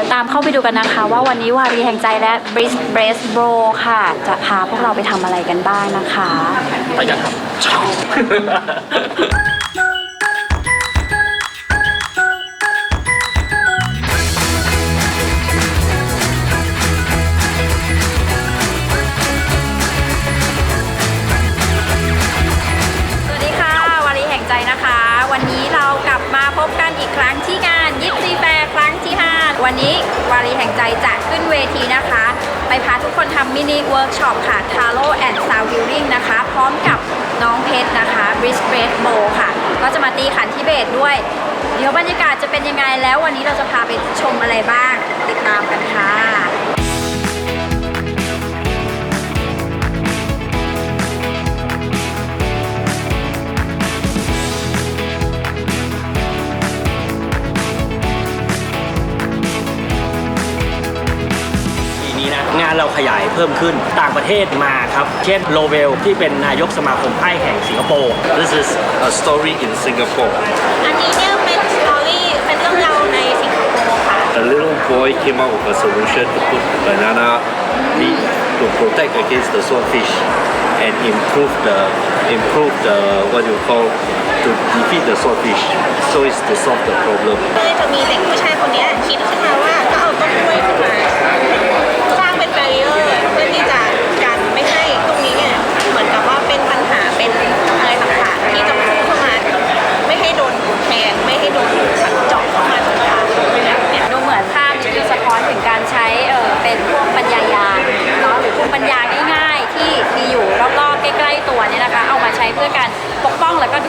ดี๋ยวตามเข้าไปดูกันนะคะ ว่าวันนี้วารีแห่งใจและบริสเบสโบร์ค่ะ จะพาพวกเราไปทำอะไรกันบ้างนะคะ ไปกันครับ เวทีนะคะ ไปพาทุกคนทำมินิเวิร์กช็อปค่ะ t a r o and Sound Healing นะคะ พร้อมกับน้องเพชรนะคะ b r i s b r e s b o ค่ะ ก็จะมาตีขันที่เบสด้วย เดี๋ยวบรรยากาศจะเป็นยังไงแล้ววันนี้เราจะพาไปชมอะไรบ้างติดตามกันค่ะ พิ่มขึ้นต่างประเทศมาครับ เช่นโลเวลที่เป็นนายกสมาคมไพ่แห่งสิงคโปร์ This is a story in Singapore. อันนี้เนี่ยเป็นสตอรี่เป็นเรื่องราวในสิงคโปร์ค่ะ A little boy came up with a solution to put banana leaf to protect against the swordfish and improve the improve the what you call to defeat the swordfish. So it's to solve the problem. ก็เลยจะมีเด็กผู้ชายคนเนี้ยคิดขึ้นมาว่า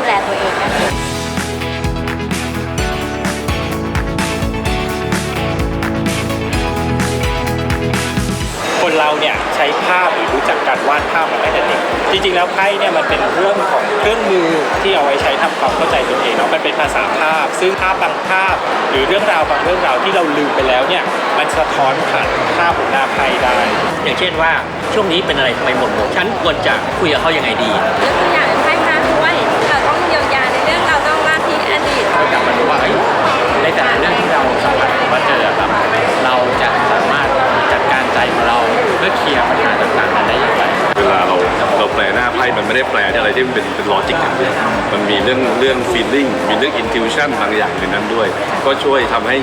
แลตัวเองนั่นเองคนเราเนี่ยใช้ภาพหรือรู้จักการวาดภาพมาตั้งแต่เด็ก จริงๆ แล้วไพ่เนี่ยมันเป็นเรื่องของเครื่องมือที่เอาไว้ใช้ทำความเข้าใจตัวเองเนาะมันเป็นภาษาภาพ ซึ่งภาพบางภาพ หรือเรื่องราวบางเรื่องราวที่เราลืมไปแล้วเนี่ยมันสะท้อนผ่านภาพบนหน้าไพ่ได้ อย่างเช่นว่าช่วงนี้เป็นอะไรทำไมหมดหมดฉันควรจะคุยกับเขายังไงดียกตัวอย่าง แปลที่อะไรที่มันเป็นเป็นลอจิกอย่างเดียวมันมีเรื่องเรื่อง feeling มีเรื่อง intuition บางอย่างในนั้นด้วย ก็ช่วยทำให้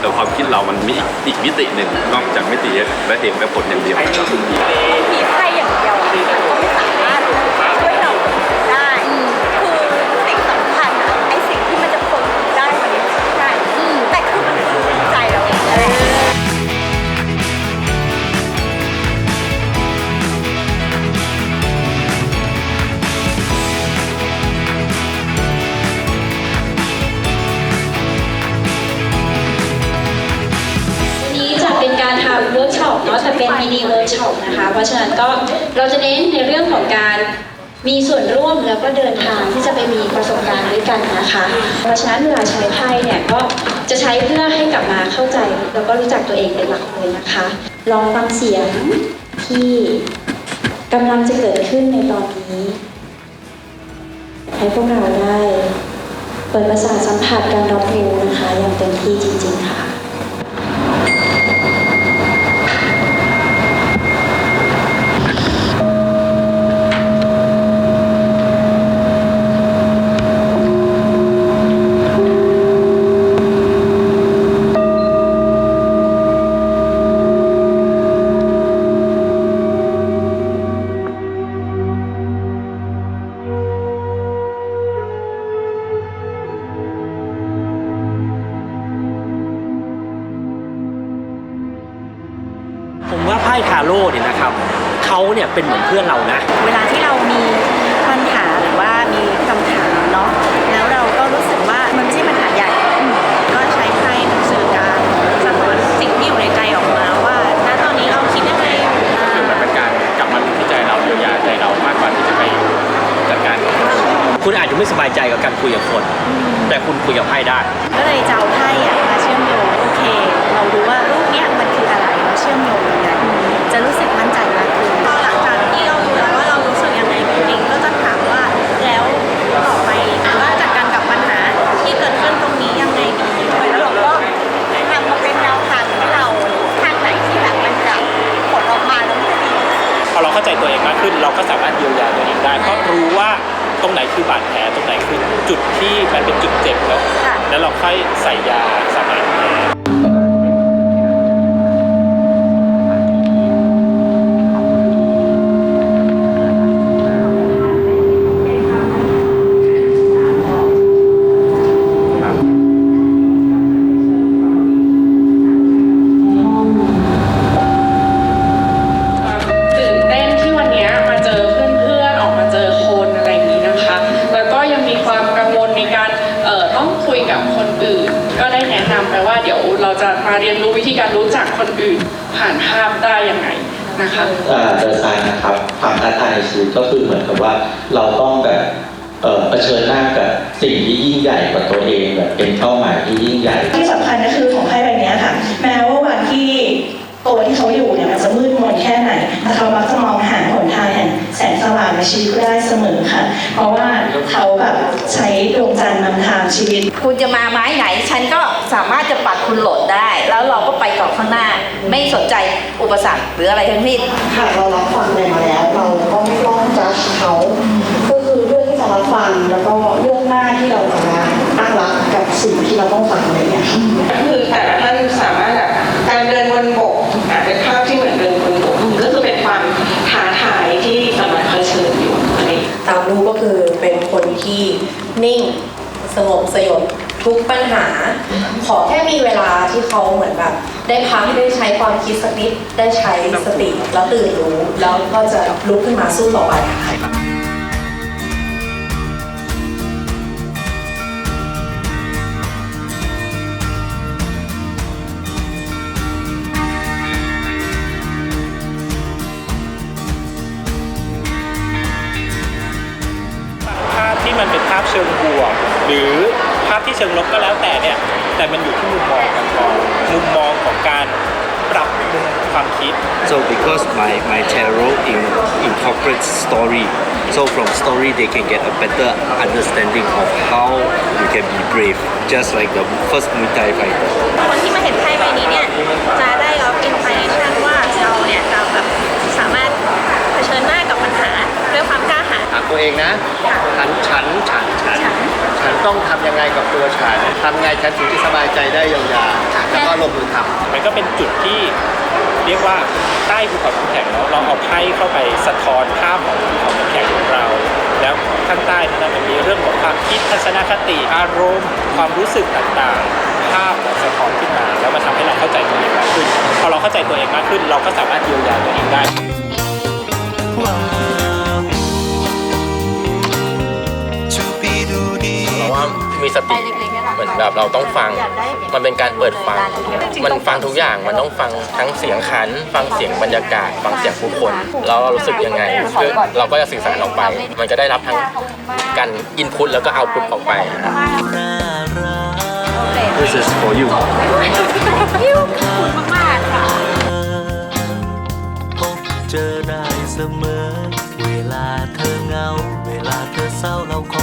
แต่ความคิดเรามันมีอีกอีกมิติหนึ่งนอกจากมิติและเหตุและผลอย่างเดียวนะครับ ร์กช็อปเนาะแต่เป็นมินิเวิร์กช็อปนะคะ เพราะฉะนั้นก็เราจะเน้นในเรื่องของการมีส่วนร่วมแล้วก็เดินทางที่จะไปมีประสบการณ์ด้วยกันนะคะ เพราะฉะนั้นเวลาใช้ไพ่เนี่ยก็จะใช้เพื่อให้กลับมาเข้าใจ แล้วก็รู้จักตัวเองเป็นหลักเลยนะคะ ลองฟังเสียงที่กำลังจะเกิดขึ้นในตอนนี้ ให้พวกเราได้ เปิดประสาทสัมผัสการรับรู้นะคะอย่างเต็มที่จริงๆค่ะ เขาเนี่ยเป็นเหมือนเพื่อนเรานะ เวลาที่เรามีปัญหาหรือว่ามีคำถามเนาะแล้วเราก็รู้สึกว่ามันไม่ใช่ปัญหาใหญ่ ก็ใช้ไพ่หนังสือการสะท้อนสิ่งที่อยู่ในใจออกมาว่าณตอนนี้เราคิดยังไงคือมันเป็นการกลับมาที่ใจเราเยียวยาใจเรามากกว่าที่จะไปจัดการกับคนอื่นคุณอาจจะไม่สบายใจกับการคุยกับคน แต่คุณคุยกับไพ่ได้ ก็เลยจะเอาไพ่อะมาเชื่อมโยงโอเค เรารู้ว่ารูปเนี้ยมันคืออะไรเราเชื่อมโยงกันจะรู้สึกมั่นใจมากขึ้นพอหลังจากที่เรารู้แล้วว่าเรารู้สึกยังไงจริงๆก็จะถามว่าแล้วต่อไปว่าจัดการกับปัญหาที่เกิดขึ้นตรงนี้ยังไงดีแล้วเราก็นำมาเป็นแนวทางที่เรา ตรงไหนคือบาดแผลตรงไหนคือจุดที่ มันเป็นจุดเจ็บแล้วค่ะ แล้วเราค่อยใส่ยาสมานแนะนำไปว่าเดี๋ยวเราจะมาเรียนรู้วิธีการรู้จักคนอื่นผ่านภาพได้ยังไงนะคะเอ่อเดอะไซน์นะครับความท้าทายในชีวิตก็คือเหมือนกับว่าเราต้องแบบเอ่อเผชิญหน้ากับสิ่งที่ยิ่งใหญ่กว่าตัวเองแบบเป็นเป้าหมายที่ยิ่งใหญ่ ที่สำคัญก็คือของไพ่ใบเนี้ยค่ะ แม้ว่าวันที่ตัวที่เขาอยู่เนี่ยมันจะมืดมนแค่ไหนแต่เขามักจะมองหาหนทางแห่งแสงสว่างในชีวิตได้เสมอค่ะ เพราะว่าเขาแบบใช้ดวงจันทร์นำทางชีวิต คุณจะมาไม้ไหน ฉันก็ สามารถจะปัดคุณโหลดได้ แล้วเราก็ไปต่อข้างหน้า ไม่สนใจอุปสรรคหรืออะไรทั้งสิ้นหากเรารับฟังอะไรมาแล้วเราก็ไม่ต้องจัดเขาก็คือเรื่องที่จะรับฟังแล้วก็เรื่องหน้าที่เราจะมาตั้งรับกับสิ่งที่เราต้องฟังอะไรอย่างเงี้ยคือแต่ละท่านสามารถแบบการเดินบนบกอาจเป็นภาพที่เหมือนเดินบนบกก็คือเป็นความท้าทายที่กำลังเผชิญอยู่อะไรอย่างเงี้ยตามรูปก็คือเป็นคนที่นิ่งสงบสยบ ทุกปัญหา ขอแค่มีเวลาที่เขาเหมือนแบบ ได้พักได้ใช้ความคิดสักนิดได้ใช้สติ แล้วตื่นรู้แล้วก็จะลุกขึ้นมาสู้ต่อไปค่ะภาพที่มันเป็นภาพเชิงบวกหรือ ภาพที่เชิงลบก็แล้วแต่เนี่ย แต่มันอยู่ที่มุมมองกันก่อนมุมมองของการปรับมุมความคิด So because my, my tarot in, incorporates story, so from story they can get a better understanding of how you can be brave, just like the first Muay Thai fighter. คนที่มาเห็นไพ่ใบนี้เนี่ยจะได้รับอินสปิเรชัน ตัวเองนะฉันฉันฉันฉันฉัน ฉันต้องทำยังไงกับตัวฉันทำไงฉันถึงจะสบายใจได้ยาวๆแล้วก็ลงมือทำ มันก็เป็นจุดที่เรียกว่าใต้ภูเขาน้ำแข็งเนาะเราเอาไพ่เข้าไปสะท้อนภาพของภูเขาน้ำแข็งของเรา แล้วข้างใต้นั้นมันมีเรื่องของความคิดทัศนคติอารมณ์ ความรู้สึกต่างๆ ภาพสะท้อนขึ้นมา แล้วมันทำให้เราเข้าใจตัวเองมากขึ้น พอเราเข้าใจตัวเองมากขึ้น เราก็สามารถเยียวยาตัวเองได้เมีสติเหมือนแบบเราต้องฟัง มันเป็นการเปิดฟัง มันฟังทุกอย่างมันต้องฟังทั้งเสียงขัน ฟังเสียงบรรยากาศ ฟังเสียงผู้คนแล้วเรารู้สึกยังไงคือเราก็จะสื่อสารออกไป มันจะได้รับทั้งการอินพุตแล้วก็เอาพุตออกไป This is for you. พบเจอได้เสมอ เวลาเธอเหงา เวลาเธอเศร้าเราค